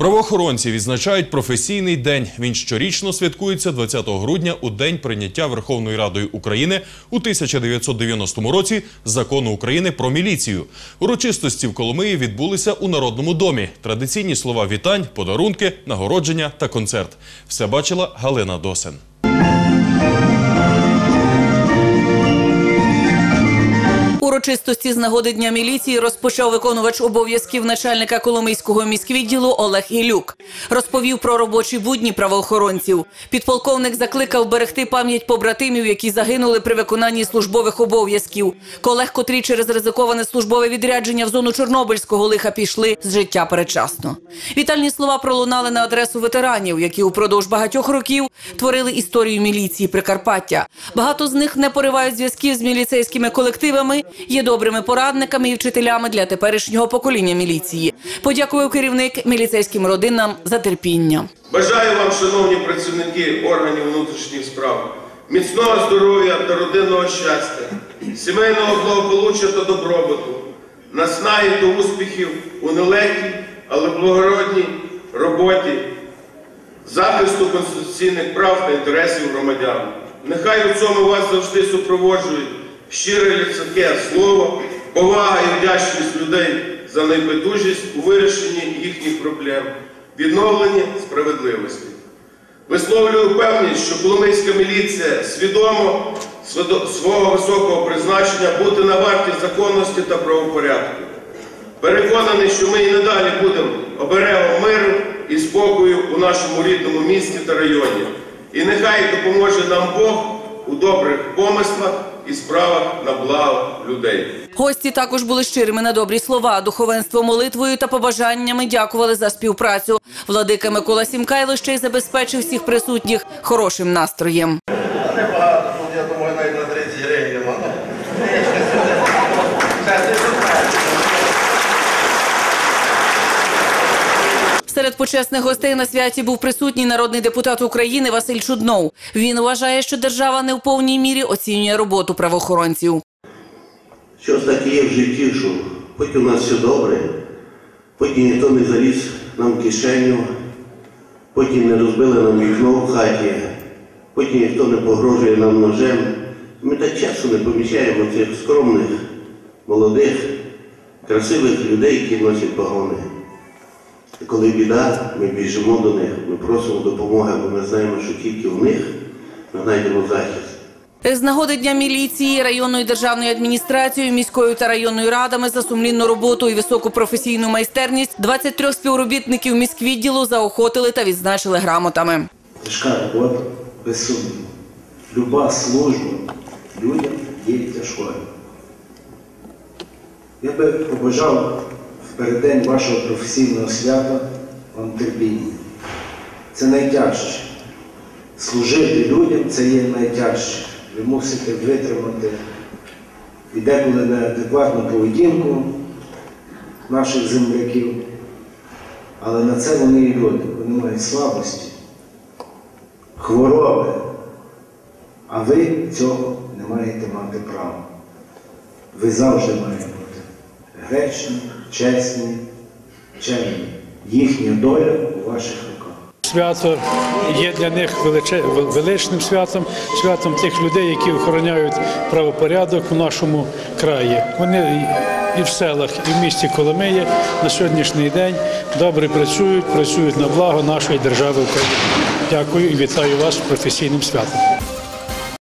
Правоохоронці відзначають професійний день. Він щорічно святкується 20 грудня у день прийняття Верховною Радою України у 1990 році закону України про міліцію. Урочистості в Коломиї відбулися у Народному домі. Традиційні слова вітань, подарунки, нагородження та концерт. Все бачила Галина Досин. Урочистості з нагоди Дня міліції розпочав виконувач обов'язків начальника Коломийського міськвідділу Олег Ілюк. Розповів про робочі будні правоохоронців. Підполковник закликав берегти пам'ять побратимів, які загинули при виконанні службових обов'язків. Колег, котрі через ризиковане службове відрядження в зону Чорнобильського лиха пішли з життя передчасно. Вітальні слова пролунали на адресу ветеранів, які упродовж багатьох років творили історію міліції Прикарпаття. Багато з них не поривають зв'язків з міліцейськими колективами, є добрими порадниками і вчителями для теперішнього покоління міліції. Подякував керівник міліцейським родинам за терпіння. Бажаю вам, шановні працівники органів внутрішніх справ, міцного здоров'я та родинного щастя, сімейного благополуччя та добробуту, наснаги та успіхів у нелегкій, але благородній роботі, захисту конституційних прав та інтересів громадян. Нехай у цьому вас завжди супроводжують щире людське слово, повага і вдячність людей за найбайдужість у вирішенні їхніх проблем, відновленні справедливості. Висловлюю певність, що Коломийська міліція свідомо свого високого призначення бути на варті законності та правопорядку. Переконаний, що ми і надалі будемо оберегом миру і спокою у нашому рідному місті та районі. І нехай допоможе нам Бог у добрих помислах і справах на благо людей. Гості також були щирими на добрі слова. Духовенство молитвою та побажаннями дякували за співпрацю. Владика Микола Сімкайло ще й забезпечив всіх присутніх хорошим настроєм. Небагато, я думаю, навіть почесних гостей на святі був присутній народний депутат України Василь Чуднов. Він вважає, що держава не в повній мірі оцінює роботу правоохоронців. Щось таке є в житті, що потім у нас все добре, потім ніхто не заліз нам в кишеню, потім не розбили нам вікно в хаті, потім ніхто не погрожує нам ножем. Ми так часу не помічаємо цих скромних, молодих, красивих людей, які носять погони. Коли біда, ми біжимо до них, ми просимо допомоги, бо ми знаємо, що тільки в них ми знайдемо захист. З нагоди Дня міліції, районною державною адміністрацією, міською та районною радами за сумлінну роботу і високу професійну майстерність 23 співробітників міськвідділу заохотили та відзначили грамотами. Тяжка робота, без сумніву. Люба служба людям є тяжкою. Я би побажав в переддень вашого професійного свята вам терпіння. Це найтяжче. Служити людям це є найтяжче. Ви мусите витримати і деколи неадекватну поведінку наших земляків. Але на це вони і люди. Вони мають слабості хвороби, а ви цього не маєте мати права. Ви завжди маєте бути гречні, чесні, чемні. Їхня доля у ваших руках. Свято є для них величним святом, святом тих людей, які охороняють правопорядок у нашому краї. Вони і в селах, і в місті Коломиї на сьогоднішній день добре працюють, працюють на благо нашої держави України. Дякую і вітаю вас з професійним святом.